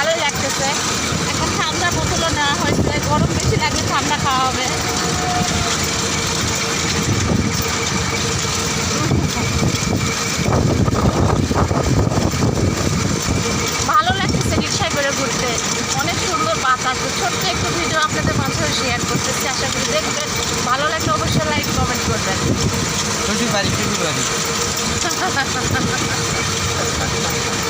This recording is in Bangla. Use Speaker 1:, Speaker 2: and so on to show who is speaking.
Speaker 1: ভালোই লাগতেছে। এখন ঠান্ডা বোতলও নেওয়া হয়েছে। গরম বেশি লাগলে ঠান্ডা খাওয়া হবে। ভালো লাগতেছে রিক্সায় করে ঘুরতে। অনেক সুন্দর বাতাস। ছোট্ট একটু ভিডিও আপনাদের মাঝে শেয়ার করতেছি। আশা করি দেখবেন। ভালো লাগলে অবশ্যই লাইক কমেন্ট করবেন।
Speaker 2: বাড়ি বাড়ি